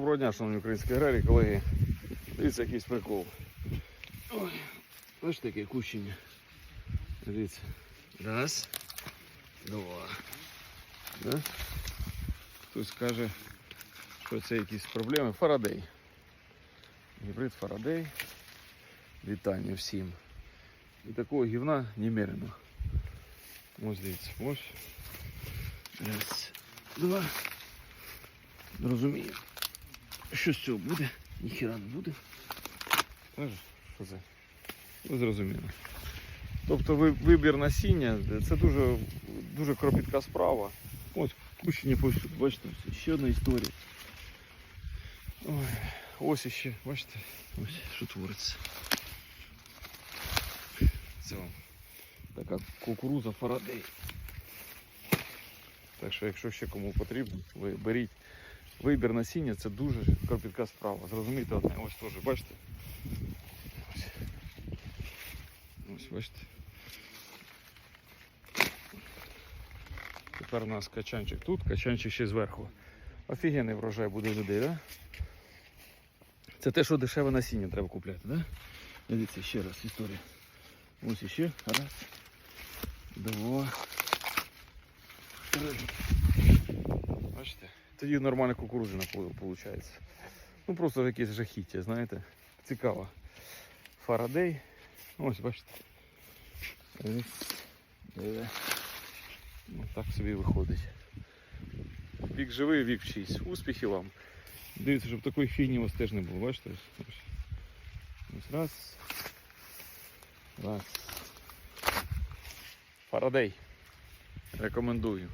Доброго дня, шановні українські аграрії, колеги. Дивіться, якийсь прикол. Ой, бачите, яке кущення. Дивіться. Раз, два. Да? Хтось каже, що це якісь проблеми. Фарадей. Гібрид Фарадей. Вітання всім. І такого гівна немерено. Ось дивіться, ось. Раз, два. Розумію. Що з цього буде? Ніхіра не буде. Знаєш, що це? Ви зрозуміли. Тобто ви- вибір насіння це дуже, дуже кропітка справа. Ось кущення повсюди, бачите, ось ще одна історія. Ой, ось іще, бачите, ось що твориться. Це вам така кукуруза Фарадей. Так що, якщо ще кому потрібно, ви беріть. Вибір насіння це дуже кропітка справа. Зрозумійте одне, ось теж, бачите? Ось. Бачите. Тепер у нас качанчик тут, качанчик ще зверху. Офігенний врожай буде у людей? Да? Це те, що дешеве насіння треба купляти? Да? Дивіться, ще раз історія. Ось іще. Раз. Два. Три. Тоді нормальна кукурудзина виходить. Ну просто якесь жахіття, знаєте. Цікаво. Фарадей. Ось, бачите. Раз, два. Ну, так собі виходить. Вік живий, вік вчись. Успіхів вам. Дивіться, щоб такої фігні у вас теж не було, бачите? Ось. Ось раз. Раз. Фарадей. Рекомендую.